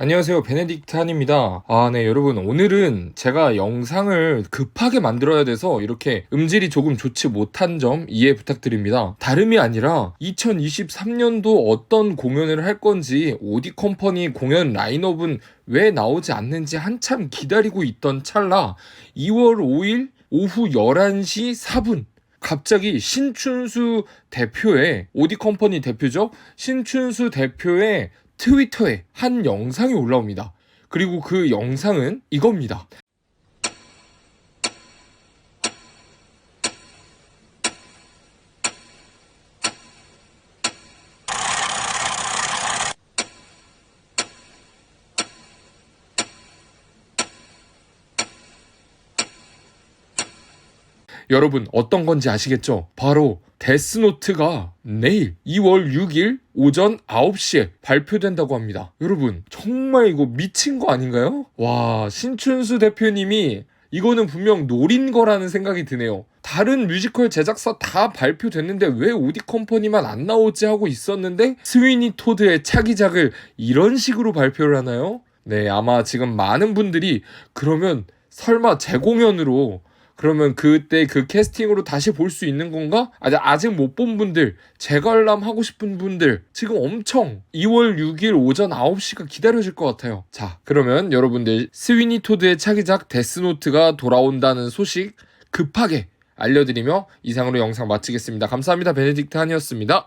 안녕하세요. 베네딕트 한입니다. 아, 네, 여러분. 오늘은 제가 영상을 급하게 만들어야 돼서 이렇게 음질이 조금 좋지 못한 점 이해 부탁드립니다. 다름이 아니라 2023년도 어떤 공연을 할 건지 오디 컴퍼니 공연 라인업은 왜 나오지 않는지 한참 기다리고 있던 찰나 2월 5일 오후 11시 4분 갑자기 신춘수 대표의 오디 컴퍼니 대표죠. 신춘수 대표의 트위터에 한 영상이 올라옵니다. 그리고 그 영상은 이겁니다. 여러분 어떤 건지 아시겠죠? 바로 데스노트가 내일 2월 6일 오전 9시에 발표된다고 합니다. 여러분 정말 이거 미친 거 아닌가요? 와 신춘수 대표님이 이거는 분명 노린 거라는 생각이 드네요. 다른 뮤지컬 제작사 다 발표됐는데 왜 오디 컴퍼니만 안 나오지 하고 있었는데 스위니 토드의 차기작을 이런 식으로 발표를 하나요? 네, 아마 지금 많은 분들이 그러면 설마 재공연으로 그러면 그때 그 캐스팅으로 다시 볼 수 있는 건가? 아직 아직 못 본 분들, 재관람 하고 싶은 분들 지금 엄청 2월 6일 오전 9시가 기다려질 것 같아요. 자, 그러면 여러분들 스위니 토드의 차기작 데스노트가 돌아온다는 소식 급하게 알려드리며 이상으로 영상 마치겠습니다. 감사합니다. 베네딕트 한이었습니다.